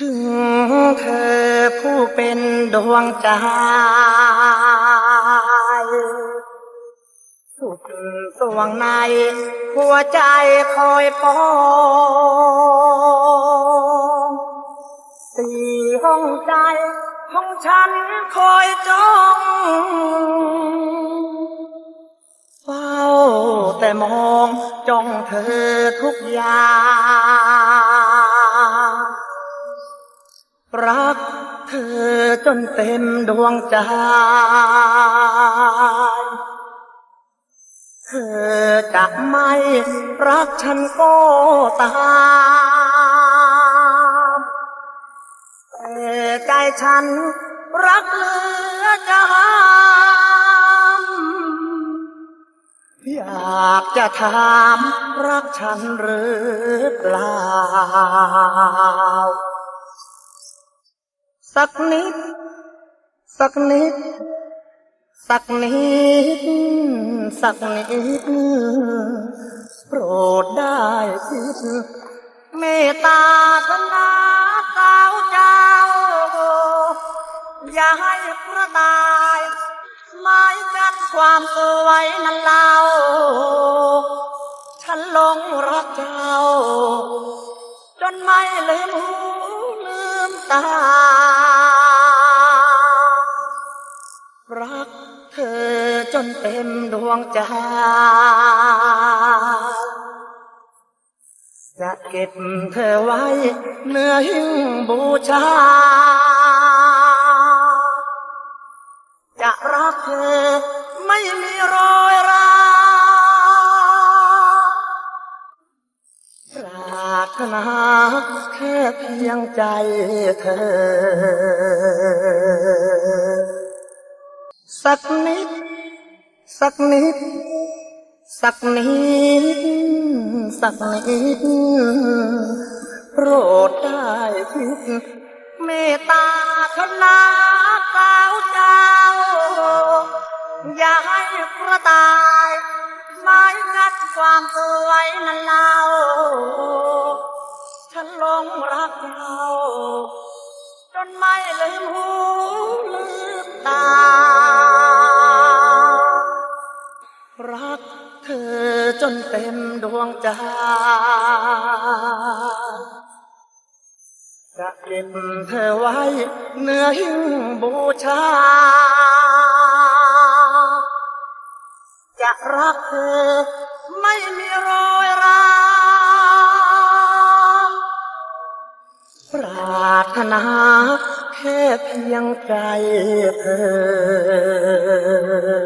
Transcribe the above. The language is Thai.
ถึงเธอผู้เป็นดวงใจสุดสวงในหัวใจคอยปองสี่ห้องใจของฉันคอยจ้องเฝ้าแต่มองจ้องเธอทุกอย่าง รักเธอจนเต็มดวงใจเธอจะไม่รักฉันก็ตามแต่ใจฉันรักเหลือจำอยากจะถามรักฉันหรือเปล่า สักนิด สักนิด สักนิด สักนิด โปรดได้คิดเมตตาธนาสาวเจ้า อย่าให้พระตายหมายกันความสวยนั้นเล่า ฉันหลงรักเจ้า จนไม่ลืมหูลืมตา รักเธอจนเต็มดวงใจจะเก็บเธอไว้เนื้อหิ้งบูชา จะรักเธอไม่มีรอยราปรารถนาแค่เพียงใจเธอ สักนิด สักนิด สักนิด สักนิด โปรดได้คิดเมตตาคณาสาวเจ้า อย่าให้พระตายหมายงัดความสวยนั้นเล่าฉันหลงรักเจ้าจนไม่ลืมหูลืมตา นเต็มดวงใจจะเก็บเธอไว้เนื้อหิ้งบูชา จะรักเธอไม่มีรอยราปรารถนาแค่เพียงใจเธอ